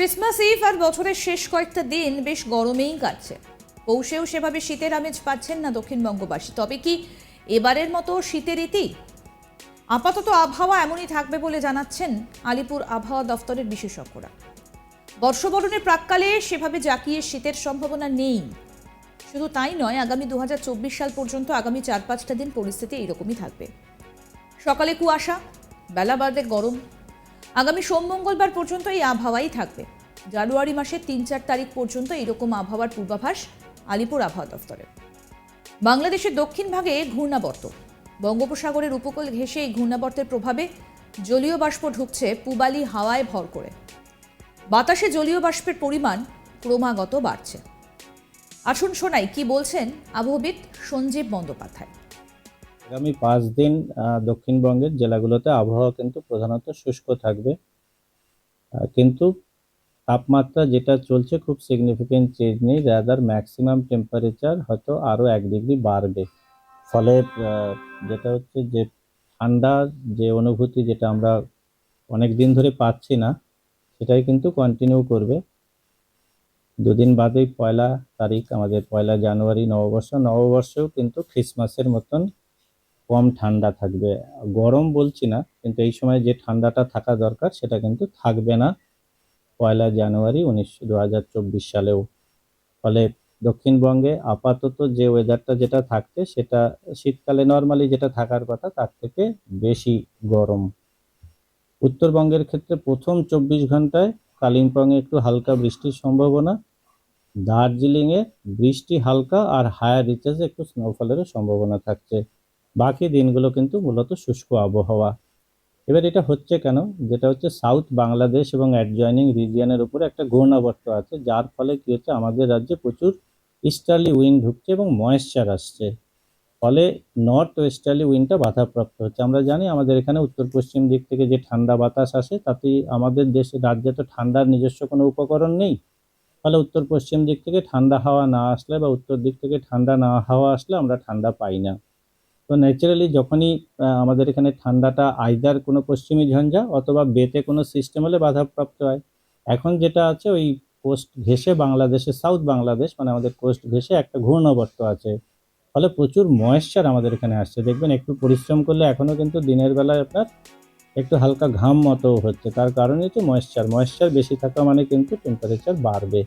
Christmas eve আর বছরের শেষ কয়েকটা দিন বেশ গরমেই কাটছে। পৌষেও সেভাবে শীতের আমেজ পাচ্ছেন না দক্ষিণবঙ্গবাসী। তবে কি এবারের মতো শীতের ইতি? আপাতত আবহাওয়া এমনই থাকবে বলে জানাচ্ছেন আলিপুর আবহাওয়া দফতরের বিশেষজ্ঞরা। বর্ষবরণের প্রাককালে সেভাবে জাকিয়ে শীতের সম্ভাবনা নেই। শুধু তাই নয়, আগামী দু হাজার চব্বিশ সাল পর্যন্ত আগামী চার পাঁচটা দিন পরিস্থিতি এইরকমই থাকবে। সকালে কুয়াশা, বেলা বাদে গরম। আগামী সোম মঙ্গলবার পর্যন্ত এই আবহাওয়াই থাকবে। জানুয়ারি মাসের তিন চার তারিখ পর্যন্ত এরকম আবহাওয়ার পূর্বাভাস আলিপুর আবহাওয়া দফতরের। বাংলাদেশের দক্ষিণ ভাগে ঘূর্ণাবর্ত। বঙ্গোপসাগরের উপকূল ঘেঁষে এই ঘূর্ণাবর্তের প্রভাবে জলীয় বাষ্প ঢুকছে পুবালি হাওয়ায় ভর করে। বাতাসে জলীয় বাষ্পের পরিমাণ ক্রমাগত বাড়ছে। আসুন শোনাই কি বলছেন আবহবিদ সঞ্জীব বন্দ্যোপাধ্যায়। আগামী পাঁচ দিন দক্ষিণবঙ্গের জেলাগুলোতে আবহাওয়া কিন্তু প্রধানত শুষ্ক থাকবে। কিন্তু তাপমাত্রা যেটা চলছে খুব সিগনিফিকেন্ট চেঞ্জ নেই। রাদার ম্যাক্সিমাম টেম্পারেচার হয়তো আরও এক ডিগ্রি বাড়বে। ফলে যেটা হচ্ছে যে ঠান্ডার যে অনুভূতি যেটা আমরা অনেক দিন ধরে পাচ্ছি না, সেটাই কিন্তু কন্টিনিউ করবে। দুদিন বাদেই পয়লা তারিখ, আমাদের পয়লা জানুয়ারি, নববর্ষ। নববর্ষেও কিন্তু খ্রিসমাসের মতন কম ঠান্ডা থাকবে। গরম বলছি না, কিন্তু এই সময় যে ঠান্ডাটা থাকা দরকার সেটা কিন্তু থাকবে না। পয়লা জানুয়ারি উনিশশো দু হাজার চব্বিশ সালেও। ফলে দক্ষিণবঙ্গে আপাতত যে ওয়েদারটা যেটা থাকছে সেটা শীতকালে নর্মালি যেটা থাকার কথা তার থেকে বেশি গরম। উত্তরবঙ্গের ক্ষেত্রে প্রথম চব্বিশ ঘন্টায় কালিম্পংয়ে একটু হালকা বৃষ্টির সম্ভাবনা, দার্জিলিংয়ে বৃষ্টি হালকা আর হায়ার রিচেসে একটু স্নোফলেরও সম্ভাবনা থাকছে। বাকি দিনগুলো কিন্তু মূলত শুষ্ক আবহাওয়া। এবার এটা হচ্ছে কেন? যেটা হচ্ছে সাউথ বাংলাদেশ এবং অ্যাডজয়নিং রিজিয়নের উপরে একটা ঘূর্ণাবর্ত আছে, যার ফলে কি হচ্ছে? আমাদের রাজ্যে প্রচুর ইস্টার্লি উইন্ড ঢুকছে এবং ময়েশ্চার আসছে। ফলে নর্থ ওয়েস্টার্লি উইন্ডটা বাধাপ্রাপ্ত হচ্ছে। আমরা জানি আমাদের এখানে উত্তর পশ্চিম দিক থেকে যে ঠান্ডা বাতাস আসে, তাতে আমাদের দেশে রাজ্যে তো ঠান্ডার নিজস্ব কোনো উপকরণ নেই। ফলে উত্তর পশ্চিম দিক থেকে ঠান্ডা হাওয়া না আসলে বা উত্তর দিক থেকে ঠান্ডা না হাওয়া আসলে আমরা ঠান্ডা পাই না। তো ন্যাচারালি যখনই আমাদের এখানে ঠান্ডাটা আইদার কোনো পশ্চিমী ঝঞ্ঝা অথবা বেতে কোনো সিস্টেম হলে বাধাপ্রাপ্ত হয়। এখন যেটা আছে ওই কোস্ট ঘেঁষে বাংলাদেশে সাউথ বাংলাদেশ মানে আমাদের কোস্ট ঘেঁষে একটা ঘূর্ণাবর্ত আছে। ফলে প্রচুর ময়েশ্চার আমাদের এখানে আসছে। দেখবেন একটু পরিশ্রম করলে এখনও কিন্তু দিনের বেলায় আপনার একটু হালকা ঘাম মতো হচ্ছে। তার কারণে হচ্ছে ময়েশ্চার ময়েশ্চার বেশি থাকা মানে কিন্তু টেম্পারেচার বাড়বে।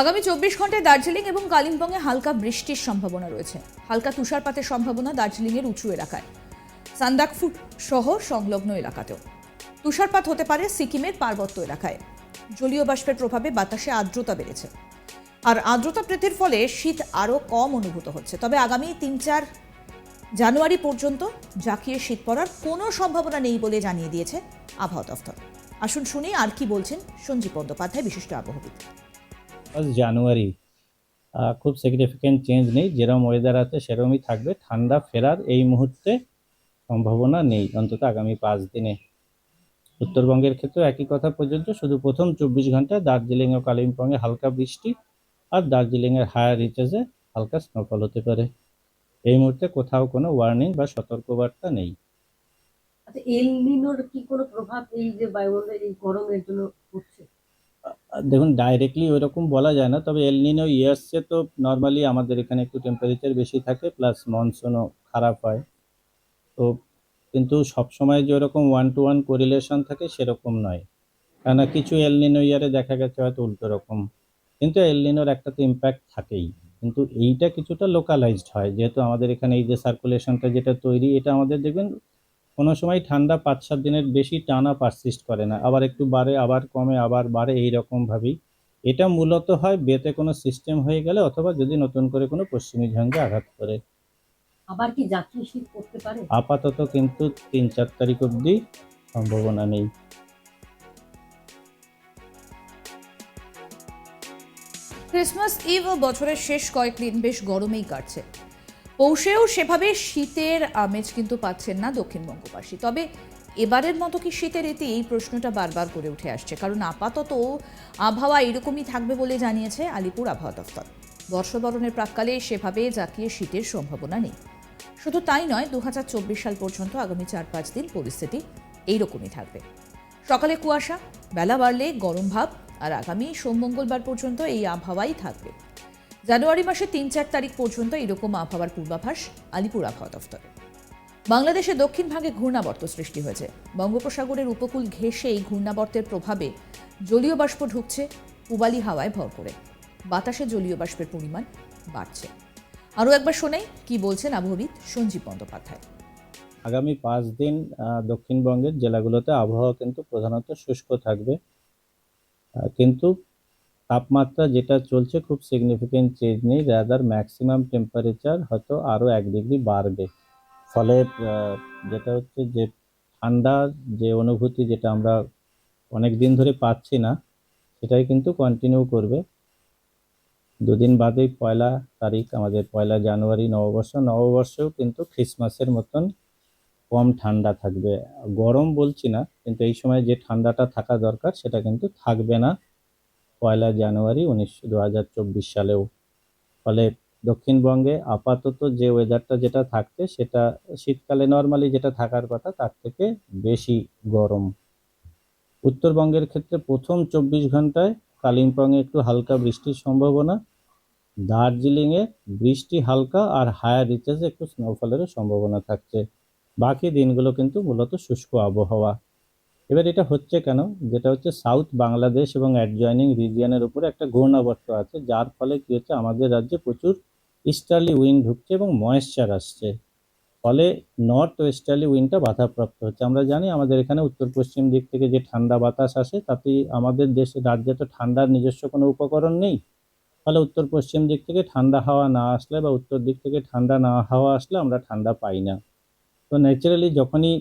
আগামী চব্বিশ ঘন্টায় দার্জিলিং এবং কালিম্পংয়ে হালকা বৃষ্টির সম্ভাবনা রয়েছে। হালকা তুষারপাতের সম্ভাবনা দার্জিলিংয়ের উঁচু এলাকায়। সান্দাকফু সহ সংলগ্ন এলাকাতেও। তুষারপাত হতে পারে সিকিমের পার্বত্য এলাকায়। জলীয় বাষ্পের প্রভাবে বাতাসে আর্দ্রতা বেড়েছে। আর আর্দ্রতা বৃদ্ধির ফলে শীত আরও কম অনুভূত হচ্ছে। তবে আগামী তিন চার জানুয়ারি পর্যন্ত জাকিয়ে শীত পড়ার কোনো সম্ভাবনা নেই বলে জানিয়ে দিয়েছে আবহাওয়া দফতর আসুন শুনি আর কি বলছেন সঞ্জীব বন্দ্যোপাধ্যায়, বিশিষ্ট আবহাওয়াবিদ। ফার্স্ট জানুয়ারি খুব সিগনিফিকেন্ট চেঞ্জ নেই। যেরকম ওয়েদার আছে সেরকমই থাকবে। ঠান্ডা ফেরার এই মুহূর্তে সম্ভাবনা নেই, অন্তত আগামী পাঁচ দিনে। উত্তরবঙ্গের ক্ষেত্রে একই কথা প্রযোজ্য। শুধু প্রথম চব্বিশ ঘন্টায় দার্জিলিং ও কালিম্পংয়ে হালকা বৃষ্টি আর দার্জিলিংয়ের হায়ার রিচার্জে হালকা স্নোফল হতে পারে। এই মুহূর্তে কোথাও কোনো ওয়ার্নিং বা সতর্কবার্তা নেই। আচ্ছা এল নিনোর কি কোনো প্রভাব এই যে এই গরমের জন্য দেখুন ডাইরেক্টলি ওইরকম বলা যায় না, তবে এলনিনো ইয়ার্সে তো নর্মালি আমাদের এখানে একটু টেম্পারেচার বেশি থাকে প্লাস মনসুনও খারাপ হয়। তো কিন্তু সবসময় যে ওরকম ওয়ান টু ওয়ান কোরিলেশন থাকে সেরকম নয়। কেননা কিছু এলনিনো ইয়ারে দেখা গেছে হয়তো উল্টো রকম। কিন্তু এলনিনোর একটা তো ইম্প্যাক্ট থাকেই। কিন্তু এইটা কিছুটা লোকালাইজড হয়, যেহেতু আমাদের এখানে এই যে সার্কুলেশনটা যেটা তৈরি, এটা আমাদের দেখবেন কোনো সময় ঠান্ডা পাঁচ সাত দিনের বেশি টানা পারসিস্ট করে না। আবার একটু বাড়ে আবার কমে আবার বাড়ে এই রকমভাবেই এটা মূলত হয় বেতে কোনো সিস্টেম হয়ে গেলে অথবা যদি নতুন করে কোনো পশ্চিমী ঝঞ্ঝা আঘাত করে। আবার কি জাতীয় শীত পড়তে পারে? আপাতত কিন্তু তিন চার তারিখ অবধি সম্ভাবনা নেই। ক্রিসমাস ইভ ও বছরের শেষ কয়েকদিন বেশ গরমেই কাটছে। পৌষেও সেভাবে শীতের আমেজ কিন্তু পাচ্ছেন না দক্ষিণবঙ্গবাসী। তবে এবারের মতো কি শীতের এতে এই প্রশ্নটা বারবার করে উঠে আসছে? কারণ আপাতত আবহাওয়া এরকমই থাকবে বলে জানিয়েছে আলিপুর আবহাওয়া দফতর বর্ষবরণের প্রাককালে সেভাবে জাকিয়ে শীতের সম্ভাবনা নেই। শুধু তাই নয় দু সাল পর্যন্ত আগামী চার পাঁচ দিন পরিস্থিতি এইরকমই থাকবে। সকালে কুয়াশা, বেলা বাড়লে গরম ভাব, আর আগামী সোম মঙ্গলবার পর্যন্ত এই আবহাওয়াই থাকবে। জানুয়ারি মাসে তিন চার তারিখ পর্যন্ত এরকম আবহাওয়ার পূর্বাভাস আলিপুর আবহাওয়া দফতরে। বাংলাদেশে দক্ষিণ ভাগে ঘূর্ণাবর্ত সৃষ্টি হয়েছে। বঙ্গোপসাগরের উপকূল ঘেঁষে এই ঘূর্ণাবর্তের প্রভাবে জলীয় বাষ্প ঢুকছে পূবালি হাওয়ায় ভর করে। বাতাসে জলীয় বাষ্পের পরিমাণ বাড়ছে। আরও একবার শোনাই, কি বলছেন আবহবিদ সঞ্জীব বন্দ্যোপাধ্যায়? আগামী পাঁচ দিন দক্ষিণবঙ্গের জেলাগুলোতে আবহাওয়া কিন্তু প্রধানত শুষ্ক থাকবে। কিন্তু তাপমাত্রা যেটা চলছে খুব সিগনিফিকেন্ট চেঞ্জ নেই রাদার ম্যাক্সিমাম টেম্পারেচার হয়তো আরও এক ডিগ্রি বাড়বে। ফলে যেটা হচ্ছে যে ঠান্ডার যে অনুভূতি যেটা আমরা অনেক দিন ধরে পাচ্ছি না, সেটাই কিন্তু কন্টিনিউ করবে। দুদিন বাদেই পয়লা তারিখ, আমাদের পয়লা জানুয়ারি, নববর্ষ। নববর্ষেও কিন্তু খ্রিসমাসের মতন কম ঠান্ডা থাকবে। গরম বলছি না, কিন্তু এই সময় যে ঠান্ডাটা থাকা দরকার, সেটা কিন্তু থাকবে না। পয়লা জানুয়ারি উনিশশো দু হাজার চব্বিশ সালেও। ফলে দক্ষিণবঙ্গে আপাতত যে ওয়েদারটা যেটা থাকছে, সেটা শীতকালে নর্মালি যেটা থাকার কথা, তার থেকে বেশি গরম। উত্তরবঙ্গের ক্ষেত্রে প্রথম চব্বিশ ঘন্টায় কালিম্পংয়ে একটু হালকা বৃষ্টির সম্ভাবনা, দার্জিলিংয়ে বৃষ্টি হালকা আর হায়ার রিচেসে একটু স্নোফলেরও সম্ভাবনা থাকছে। বাকি দিনগুলো কিন্তু মূলত শুষ্ক আবহাওয়া। এবার এটা হচ্ছে কেন? যেটা হচ্ছে সাউথ বাংলাদেশ এবং অ্যাডজয়নিং রিজিয়ানের উপরে একটা ঘূর্ণাবর্ত আছে, যার ফলে কী হচ্ছে? আমাদের রাজ্যে প্রচুর ইস্টার্লি উইন্ড ঢুকছে এবং ময়েশ্চার আসছে। ফলে নর্থ ওয়েস্টার্লি উইন্ডটা বাধাপ্রাপ্ত হচ্ছে। আমরা জানি আমাদের এখানে উত্তর পশ্চিম দিক থেকে যে ঠান্ডা বাতাস আসে, তাতে আমাদের দেশে রাজ্যে তো ঠান্ডার নিজস্ব কোনো উপকরণ নেই। ফলে উত্তর পশ্চিম দিক থেকে ঠান্ডা হাওয়া না আসলে বা উত্তর দিক থেকে ঠান্ডা না হাওয়া আসলে আমরা ঠান্ডা পাই না। তো ন্যাচারালি যখনই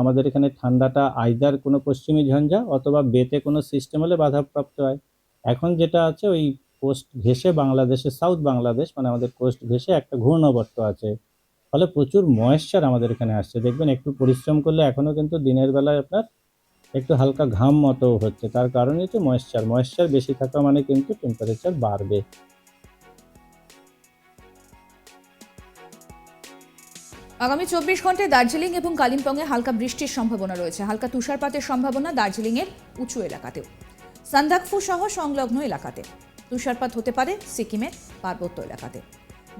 আমাদের এখানে ঠান্ডাটা আইদার কোনো পশ্চিমী ঝঞ্ঝা অথবা বেতে কোনো সিস্টেম হলে বাধাপ্রাপ্ত হয়। এখন যেটা আছে ওই কোস্ট ঘেঁষে বাংলাদেশে সাউথ বাংলাদেশ মানে আমাদের কোস্ট ঘেঁষে একটা ঘূর্ণবর্ত আছে। ফলে প্রচুর ময়েশ্চার আমাদের এখানে আসছে। দেখবেন একটু পরিশ্রম করলে এখনও কিন্তু দিনের বেলায় আপনার একটু হালকা ঘাম মতো হচ্ছে। তার কারণে হচ্ছে ময়েশ্চার ময়েশ্চার বেশি থাকা মানে কিন্তু টেম্পারেচার বাড়বে। আগামী চব্বিশ ঘন্টায় দার্জিলিং এবং কালিম্পংয়ে হালকা বৃষ্টির সম্ভাবনা রয়েছে। হালকা তুষারপাতের সম্ভাবনা দার্জিলিংয়ের উঁচু এলাকাতেও। সান্দাকফু সহ সংলগ্ন এলাকাতে। তুষারপাত হতে পারে সিকিমের পার্বত্য এলাকাতে।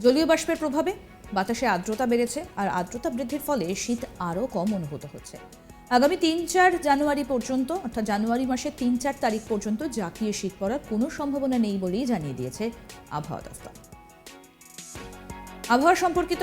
জলীয় বাষ্পের প্রভাবে বাতাসে আর্দ্রতা বেড়েছে আর আর্দ্রতা বৃদ্ধির ফলে শীত আরও কম অনুভূত হচ্ছে। আগামী তিন চার জানুয়ারি পর্যন্ত, অর্থাৎ জানুয়ারি মাসের তিন চার তারিখ পর্যন্ত জাঁকিয়ে শীত পড়ার কোনো সম্ভাবনা নেই বলেই জানিয়ে দিয়েছে আবহাওয়া দফতর আবহাওয়া সম্পর্কিত